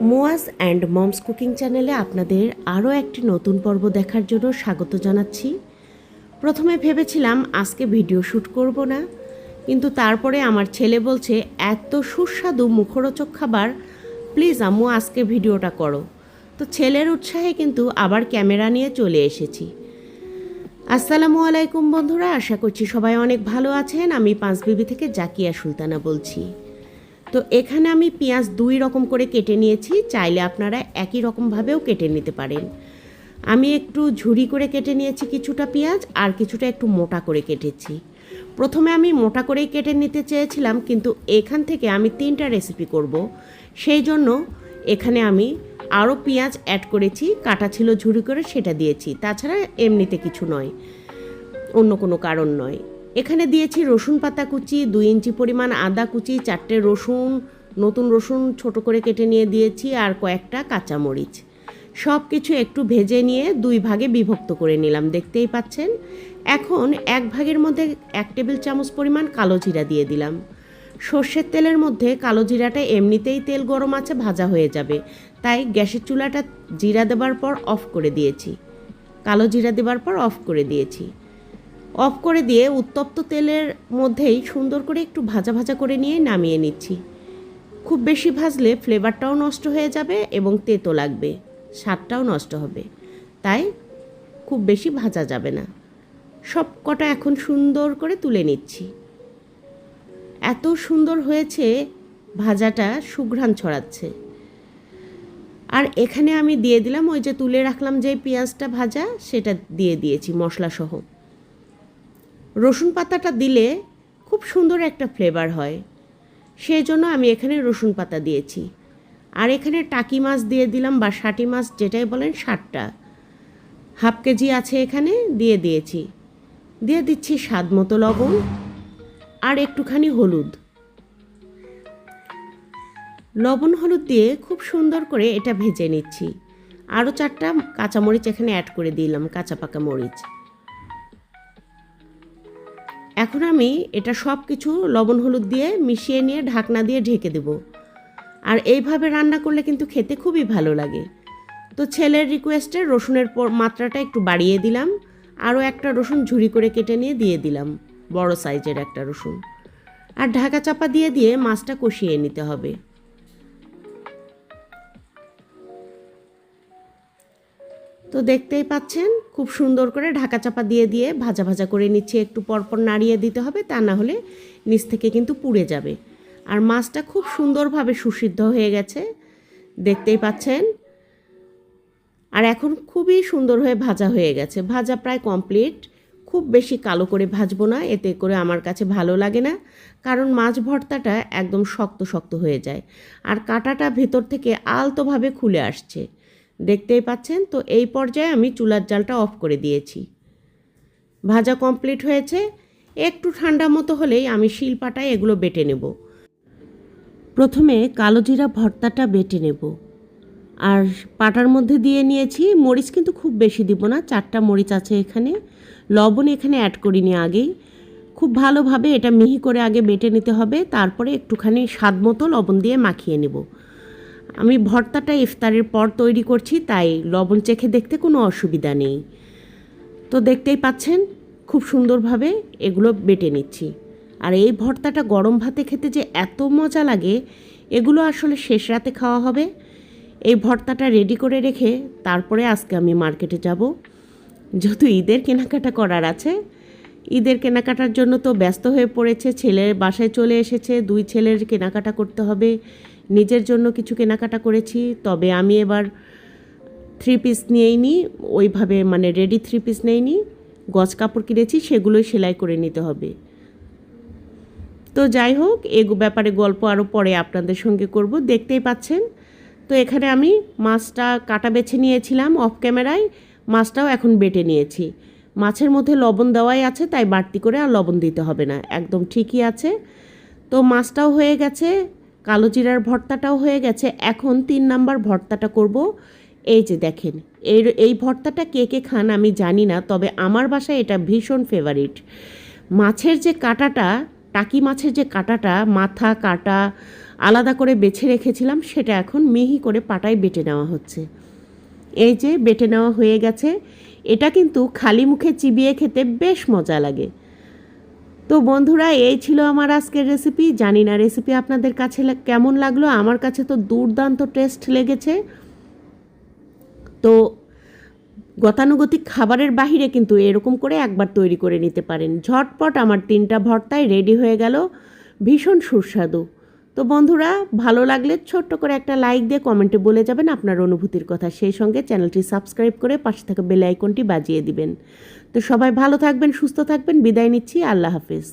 Muaz and moms cooking চ্যানেলে আপনাদের আরও একটি নতুন পর্ব দেখার জন্য স্বাগত জানাচ্ছি। প্রথমে ভেবেছিলাম আজকে ভিডিও শ্যুট করব না, কিন্তু তারপরে আমার ছেলে বলছে, এত সুস্বাদু মুখরোচক খাবার। প্লিজ আম্মু, আজকে ভিডিওটা করো। তো ছেলের উৎসাহে কিন্তু আবার ক্যামেরা নিয়ে চলে এসেছি। আসসালামু আলাইকুম বন্ধুরা, আশা করছি সবাই অনেক ভালো আছেন। আমি পাঁচবিবি থেকে জাকিয়া সুলতানা বলছি। তো এখানে আমি পেঁয়াজ দুই রকম করে কেটে নিয়েছি, চাইলে আপনারা একই রকমভাবেও কেটে নিতে পারেন। আমি একটু ঝুড়ি করে কেটে নিয়েছি কিছুটা পেঁয়াজ আর কিছুটা একটু মোটা করে কেটেছি। প্রথমে আমি মোটা করেই কেটে নিতে চেয়েছিলাম, কিন্তু এখান থেকে আমি তিনটা রেসিপি করব। সেই জন্য এখানে আমি আরও পেঁয়াজ অ্যাড করেছি, কাটা ছিল ঝুড়ি করে সেটা দিয়েছি। তাছাড়া এমনিতে কিছু নয়, অন্য কোনো কারণ নয়। এখানে দিয়েছি রসুন পাতা কুচি, দুই ইঞ্চি পরিমাণ আদা কুচি, চারটে রসুন, নতুন রসুন ছোট করে কেটে নিয়ে দিয়েছি আর কয়েকটা কাঁচামরিচ। সব কিছু একটু ভেজে নিয়ে দুই ভাগে বিভক্ত করে নিলাম, দেখতেই পাচ্ছেন? এখন এক ভাগের মধ্যে এক টেবিল চামচ পরিমাণ কালো জিরা দিয়ে দিলাম। সর্ষের তেলের মধ্যে কালো জিরাটা এমনিতেই তেল গরম আছে, ভাজা হয়ে যাবে। তাই গ্যাসের চুলাটা জিরা দেবার পর অফ করে দিয়েছি। কালো জিরা দেবার পর অফ করে দিয়েছি। অফ করে দিয়ে উত্তপ্ত তেলের মধ্যেই সুন্দর করে একটু ভাজা ভাজা করে নিয়ে নামিয়ে নিচ্ছি। খুব বেশি ভাজলে ফ্লেভারটাও নষ্ট হয়ে যাবে এবং তেতো লাগবে, স্বাদটাও নষ্ট হবে। তাই খুব বেশি ভাজা যাবে না। সব কটা এখন সুন্দর করে তুলে নিচ্ছি। এত সুন্দর হয়েছে, ভাজাটা সুঘ্রাণ ছড়াচ্ছে। আর এখানে আমি দিয়ে দিলাম ওই যে তুলে রাখলাম যে পেঁয়াজটা ভাজা, সেটা দিয়ে দিয়েছি মশলা সহ রসুন পাতাটা দিলে খুব সুন্দর একটা ফ্লেভার হয়। সেই জন্য আমি এখানে রসুন পাতা দিয়েছি। আর এখানে টাকি মাছ দিয়ে দিলাম বা ষাটি মাছ যেটাই বলেন ষাটটা হাফ কেজি আছে এখানে, দিয়ে দিয়েছি। দিয়ে দিচ্ছি স্বাদ মতো লবণ আর একটুখানি হলুদ। লবণ হলুদ দিয়ে খুব সুন্দর করে এটা ভেজে নিচ্ছি। আরও চারটা কাঁচামরিচ এখানে অ্যাড করে দিলাম, কাঁচা পাকা মরিচ। এখন আমি এটা সব কিছু লবণ, হলুদ দিয়ে মিশিয়ে নিয়ে ঢাকনা দিয়ে ঢেকে দেব। আর এইভাবে রান্না করলে কিন্তু খেতে খুবই ভালো লাগে। তো ছেলের রিকোয়েস্টে রসুনের মাত্রাটা একটু বাড়িয়ে দিলাম। আরও একটা রসুন ঝুড়ি করে কেটে নিয়ে দিয়ে দিলাম। বড় সাইজের একটা রসুন। আর ঢাকা চাপা দিয়ে দিয়ে মাছটা কষিয়ে নিতে হবে। তো দেখতেই পাচ্ছেন, খুব সুন্দর করে ঢাকা চাপা দিয়ে দিয়ে ভাজা ভাজা করে নিচ্ছে। একটু পরপর নাড়িয়ে দিতে হবে, তা না হলে নিচ থেকে কিন্তু পুড়ে যাবে। আর মাছটা খুব সুন্দরভাবে সুসিদ্ধ হয়ে গেছে, দেখতেই পাচ্ছেন। আর এখন খুবই সুন্দর হয়ে ভাজা হয়ে গেছে। ভাজা প্রায় কমপ্লিট। খুব বেশি কালো করে ভাজবো না, এতে করে আমার কাছে ভালো লাগে না, কারণ মাছ ভর্তাটা একদম শক্ত শক্ত হয়ে যায়। আর কাঁটাটা ভেতর থেকে আলতোভাবে খুলে আসছে। দেখতেই পাচ্ছেন? তো এই পর্যায়ে আমি চুলার জালটা অফ করে দিয়েছি। ভাজা কমপ্লিট হয়েছে। একটু ঠান্ডা মতো হলেই আমি শিলপাটায় এগুলো বেটে নেব। প্রথমে কালো জিরা ভর্তাটা বেটে নেব। আর পাটার মধ্যে দিয়ে নিয়েছি। মরিচ কিন্তু খুব বেশি দিব না, চারটা মরিচ আছে এখানে। লবণ এখানে অ্যাড করিনি আগেই। খুব ভালোভাবে এটা মিহি করে আগে বেটে নিতে হবে। তারপরে একটুখানি স্বাদ মতো লবণ দিয়ে মাখিয়ে নেব। আমি ভর্তাটা ইফতারের পর তৈরি করছি, তাই লবণ চেখে দেখতে কোনো অসুবিধা নেই। তো দেখতেই পাচ্ছেন, খুব সুন্দরভাবে এগুলো বেটে নিচ্ছি। আর এই ভর্তাটা গরম ভাতে খেতে যে এত মজা লাগে, এগুলো আসলে শেষ রাতে খাওয়া হবে। এই ভর্তাটা রেডি করে রেখে তারপরে আজকে আমি মার্কেটে যাব। যেহেতু ঈদের কেনাকাটা করার আছে, ঈদের কেনাকাটার জন্য তো ব্যস্ত হয়ে পড়েছে, ছেলের বাসায় চলে এসেছে, দুই ছেলের কেনাকাটা করতে হবে নিজের জন্য কিছু কেনাকাটা করেছি, তবে আমি এবার থ্রি পিস নিয়েই নিই ওইভাবে মানে রেডি থ্রি পিস নেই নি গজ কাপড় কিনেছি, সেগুলোই সেলাই করে নিতে হবে। তো যাই হোক, এ ব্যাপারে গল্প আরও পরে আপনাদের সঙ্গে করব, দেখতেই পাচ্ছেন। তো এখানে আমি মাছটা কাটা বেছে নিয়েছিলাম অফ ক্যামেরায় মাছটাও এখন বেটে নিয়েছি। মাছের মধ্যে লবণ দেওয়াই আছে, তাই বাড়তি করে আর লবণ দিতে হবে না, একদম ঠিকই আছে। তো মাছটাও হয়ে গেছে কালো জিরার ভর্তাটাও হয়ে গেছে। এখন তিন নাম্বার ভর্তাটা করব। এই যে দেখেন, এই এই ভর্তাটা কে কে খান আমি জানি না, তবে আমার বাসায় এটা ভীষণ ফেভারিট মাছের যে কাটাটা, টাকি মাছের যে কাটাটা, মাথা, কাটা আলাদা করে বেছে রেখেছিলাম, সেটা এখন মিহি করে পাটায় বেটে নেওয়া হচ্ছে। এই যে বেটে নেওয়া হয়ে গেছে। এটা কিন্তু খালি মুখে চিবিয়ে খেতে বেশ মজা লাগে। তো বন্ধুরা, এই ছিল আমার আজকের রেসিপি জানি না রেসিপি আপনাদের কাছে কেমন লাগল। আমার কাছে তো দুর্দান্ত টেস্ট লেগেছে। তো গতানুগতিক খাবারের বাহিরে কিন্তু এরকম করে একবার তৈরি করে নিতে পারেন। ঝটপট আমার তিনটা ভর্তায় রেডি হয়ে গেল। ভীষণ সুস্বাদু। তো বন্ধুরা, ভালো লাগলে ছোট্ট করে একটা লাইক দিয়ে কমেন্টে বলে যাবেন আপনার অনুভূতির কথা। সেই সঙ্গে চ্যানেলটি সাবস্ক্রাইব করে পাশে থাকা বেল আইকনটি বাজিয়ে দিবেন। তো সবাই ভালো থাকবেন, সুস্থ থাকবেন। বিদায় নিচ্ছি। আল্লাহ হাফেজ।